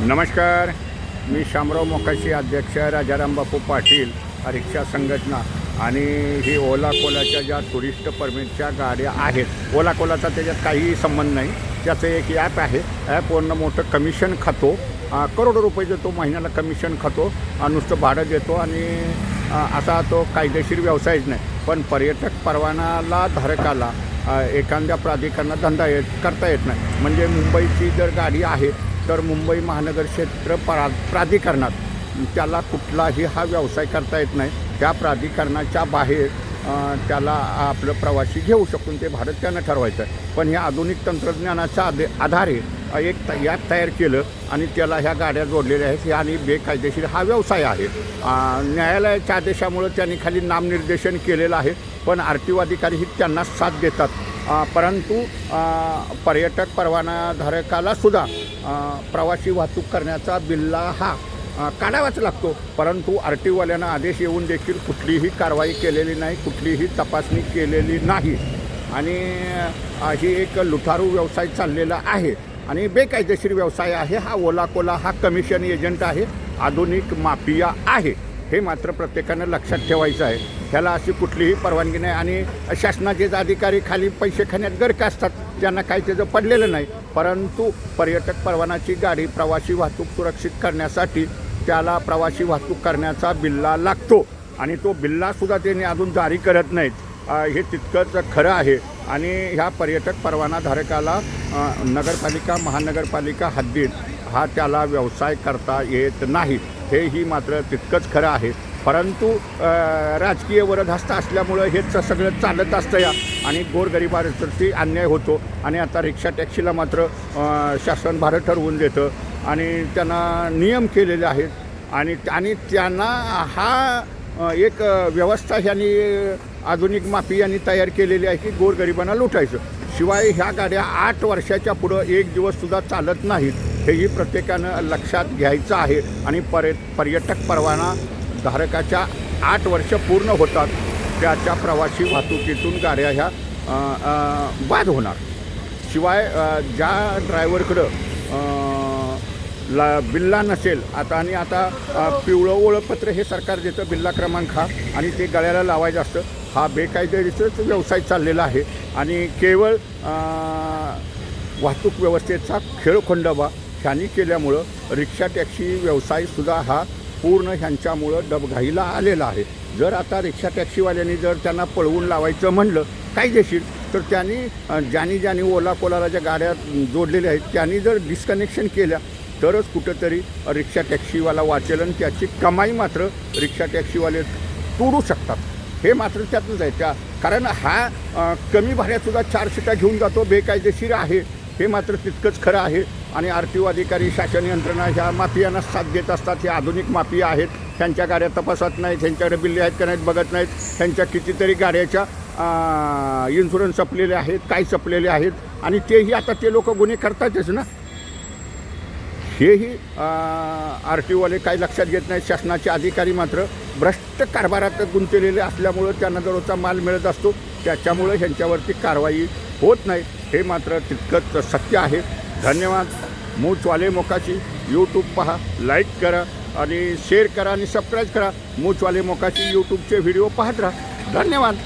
नमस्कार. मी शामराव मोकाशी अध्यक्ष राजाराम बापू पाटील रिक्षा संघटना. आणि ही ओला कोलाच्या ज्या टुरिस्ट परमिटच्या गाड्या आहेत ओला कोलाचा त्याच्यात काहीही संबंध नाही. त्याचं एक ॲप आहे. ॲपवरनं मोठं कमिशन खातो. करोडो रुपये देतो महिन्याला कमिशन खातो. नुसतं भाडं देतो आणि असा तो कायदेशीर व्यवसायच नाही. पण पर्यटक परवानाला धारकाला एखाद्या प्राधिकरणात धंदा येत करता येत नाही. म्हणजे मुंबईची जर गाडी आहे तर मुंबई महानगर क्षेत्र प्रा प्राधिकरणात. त्याला कुठलाही हा व्यवसाय करता येत नाही. त्या प्राधिकरणाच्या बाहेर त्याला आपलं प्रवासी घेऊ शकून ते भारत त्यानं ठरवायचं. आहे पण हे आधुनिक तंत्रज्ञानाच्या आधे आधारे एक यात तयार केलं आणि त्याला ह्या गाड्या जोडलेल्या आहेत. हे आणि बेकायदेशीर हा व्यवसाय आहे. न्यायालयाच्या आदेशामुळं त्यांनी खाली नामनिर्देशन केलेलं आहे. पण आर टी ओ अधिकारीही त्यांना साथ देतात. परंतु पर्यटक परवानाधारकालासुद्धा प्रवासी वाहतूक करण्याचा बिल्ला हा. काढावाच लागतो. परंतु आर टीवाल्यांना आदेश येऊन देखील कुठलीही कारवाई केलेली नाही कुठलीही तपासणी केलेली नाही. आणि ही एक लुठारू व्यवसाय चाललेला आहे. आणि बेकायदेशीर व्यवसाय आहे. हा ओला कोला हा कमिशन एजंट आहे. आधुनिक माफिया आहे. हे मात्र प्रत्येकानं लक्षात ठेवायचं आहे. ह्याला अशी कुठलीही परवानगी नाही. आणि शासनाचे जे अधिकारी खाली पैसे खाण्यात गर्क असतात त्यांना काही त्याचं पडलेलं नाही. परंतु पर्यटक परवानाची गाडी प्रवासी वाहतूक सुरक्षित करण्यासाठी त्याला प्रवासी वाहतूक करण्याचा बिल्ला लागतो. आणि तो बिल्लासुद्धा त्यांनी अजून जारी करत नाहीत. हे तितकंच खरं आहे. आणि ह्या पर्यटक परवानाधारकाला नगरपालिका महानगरपालिका हद्दीत हा त्याला व्यवसाय करता येत नाही. हेही मात्र तितकंच खरं आहे. परंतु राजकीय वरदहस्त असल्यामुळं हेच सगळं चालत असतं या. आणि गोरगरिबावरती अन्याय होतो. आणि आता रिक्षा टॅक्सीला मात्र शासन भारत ठरवून देतं. आणि त्यांना नियम केलेले आहेत. आणि आणि त्यांना हा एक व्यवस्था ह्यांनी आधुनिक माफी यांनी तयार केलेली आहे की गोरगरिबांना लुटायचं. शिवाय ह्या गाड्या आठ वर्षाच्या पुढं एक दिवससुद्धा चालत नाहीत. हेही प्रत्येकानं लक्षात घ्यायचं आहे. आणि पर्य पर्यटक परवाना धारकाच्या आठ वर्ष पूर्ण होतात त्याच्या प्रवासी वाहतुकीतून गाड्या ह्या बाद होणार. शिवाय ज्या ड्रायव्हरकडं ला बिल्ला नसेल आता आणि आता पिवळं ओळखपत्र हे सरकार देतं बिल्ला क्रमांक हा आणि ते गळ्याला लावायचं असतं. हा बेकायदेशीरच व्यवसाय चाललेला आहे आणि केवळ वाहतूक व्यवस्थेचा खेळखंडोबा ह्यानी केल्यामुळं रिक्षा टॅक्सी व्यवसायसुद्धा हा पूर्ण ह्यांच्यामुळं डबघाईला आलेला आहे. जर आता रिक्षा टॅक्सीवाल्यांनी जर त्यांना पळवून लावायचं म्हणलं कायदेशीर तर त्यांनी ज्यानी ज्यांनी ज्यांनी ओला कोलाला ज्या गाड्या जोडलेल्या आहेत त्यांनी जर डिस्कनेक्शन केल्या तरच कुठंतरी रिक्षा टॅक्सीवाला वाचेल आणि त्याची कमाई मात्र रिक्षा टॅक्सीवाले तोडू शकतात. हे मात्र त्यातूनच आहे. त्या कारण हा कमी भाड्यातसुद्धा चार सीटा घेऊन जातो बेकायदेशीर आहे. हे मात्र तितकंच खरं आहे. आणि आर टी ओ अधिकारी शासन यंत्रणा ह्या माफियांना साथ देत असतात. हे आधुनिक माफिया आहेत. त्यांच्या गाड्या तपासत नाहीत त्यांच्याकडे बिल्ले आहेत का नाहीत बघत नाहीत. त्यांच्या कितीतरी गाड्याच्या इन्शुरन्स संपलेले आहेत काय संपलेले आहेत. आणि तेही आता ते लोक गुन्हे करतातच ना. हेही आर टी ओवाले काही लक्षात घेत नाहीत. शासनाचे अधिकारी मात्र भ्रष्ट कारभारात गुंतलेले असल्यामुळं त्यांना दररोजचा माल मिळत असतो. त्याच्यामुळं ह्यांच्यावरती कारवाई होत नाही. हे मात्र तितकंच सत्य आहे. धन्यवाद. मूचवाले मोकाची यूट्यूब पहा लाईक करा आणि शेअर करा आणि सबस्क्राईब करा. मूचवाले मोकाची यूट्यूबचे व्हिडिओ पाहत राहा. धन्यवाद.